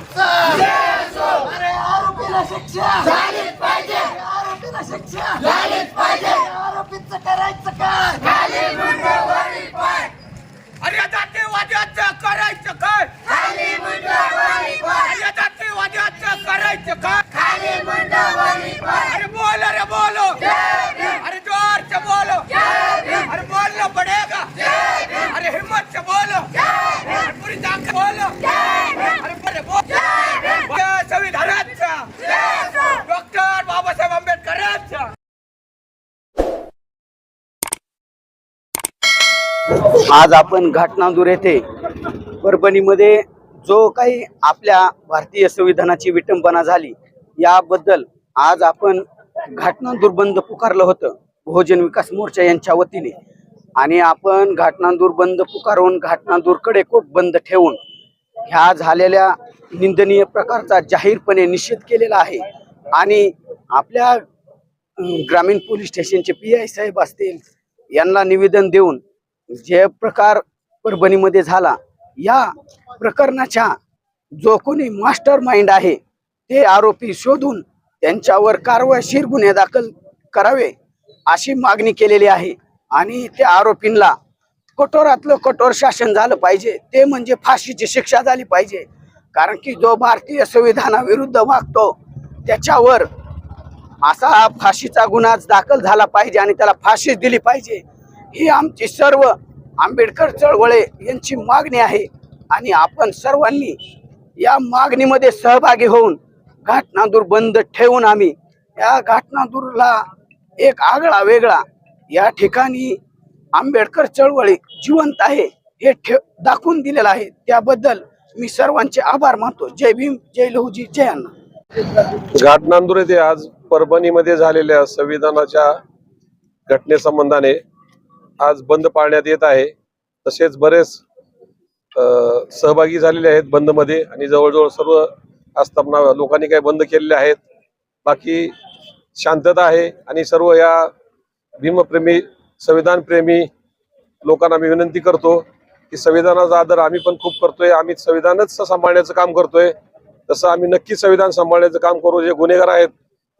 अरे आरोपीला शिक्षा! झालीच पाहिजे! आरोपीला शिक्षा! झालीच पाहिजे! आरोपीचं करायचं काय अरे जातीवाद्याचं करायचं काय? अरे जातीवाद्याचं करायचं काय? अरे बोल अरे बोलो अरे जोर से बोलो अरे बोलना पड़ेगा अरे हिम्मत से बोलो अरे पूरी ताकत बोलो अरे बरे बोल जय संविधानाचा डॉक्टर बाबासाहेब आंबेडकरांचा आज आपण घाटनांदूर येथे परभणीमध्ये जो काही आपल्या भारतीय संविधानाची विटंबना झाली याबद्दल आज आपण घाटनांदूर बंद पुकारलं होतं बहुजन विकास मोर्चा यांच्या वतीने. आणि आपण घाटनांदूर बंद पुकारून घाटनांदूरकडे कोट बंद ठेवून ह्या झालेल्या निंदनीय प्रकारचा जाहीरपणे निषेध केलेला आहे. आणि आपल्या ग्रामीण पोलीस स्टेशनचे पी आय साहेब असतील यांना निवेदन देऊन जे प्रकार परभणीमध्ये झाला या प्रकरणाच्या जो कोणी मास्टर माइंड आहे ते आरोपी शोधून त्यांच्यावर कारवाईशीर गुन्हे दाखल करावे अशी मागणी केलेली आहे. आणि त्या आरोपींना कठोरातलं कठोर शासन झालं पाहिजे ते म्हणजे फाशीची शिक्षा झाली पाहिजे. कारण की जो भारतीय संविधानाविरुद्ध वागतो त्याच्यावर असा फाशीचा गुन्हा दाखल झाला पाहिजे आणि त्याला फाशी दिली पाहिजे. ही आमची सर्व आंबेडकर चळवळे यांची मागणी आहे. आणि आपण सर्वांनी या मागणीमध्ये सहभागी होऊन घाटनादूर बंद ठेवून आम्ही या घाटनादूरला एक आगळा वेगळा या ठिकाणी आंबेडकर चळवळी जिवंत आहे हे ठेव दाखवून दिलेलं आहे. त्याबद्दल मी सर्वांचे आभार मानतो. जय भीम जय लहूजी जय अण्णा. घाटनांदूर येथे आज परभणीमध्ये झालेल्या संविधानाच्या घटनेसंबंधाने आज बंद पाळण्यात येत आहे. तसेच बरेच अ, सहभागी झालेले आहेत बंदमध्ये आणि जवळजवळ सर्व आस्थापना लोकांनी काही बंद केलेले आहेत. बाकी शांतता आहे आणि सर्व या भीमप्रेमी संविधानप्रेमी लोकांना मी विनंती करतो की संविधानाचा आदर आम्ही पण खूप करतोय. आम्ही संविधानच सांभाळण्याचं काम करतोय. तसं आम्ही नक्की संविधान सांभाळण्याचं काम करू. जे गुन्हेगार आहेत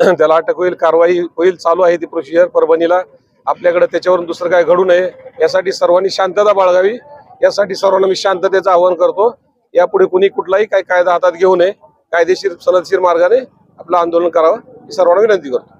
त्याला अटक होईल कारवाई होईल चालू आहे ती प्रोसिजर परभणीला. आपल्याकडे त्याच्यावरून दुसरं काय घडू नये यासाठी सर्वांनी शांतता बाळगावी यासाठी सर्वांना मी शांततेचं आवाहन करतो. यापुढे कुणी कुठलाही काय कायदा हातात घेऊ नये कायदेशीर सनदशीर मार्गाने आपलं आंदोलन करावं ही सर्वांना विनंती करतो.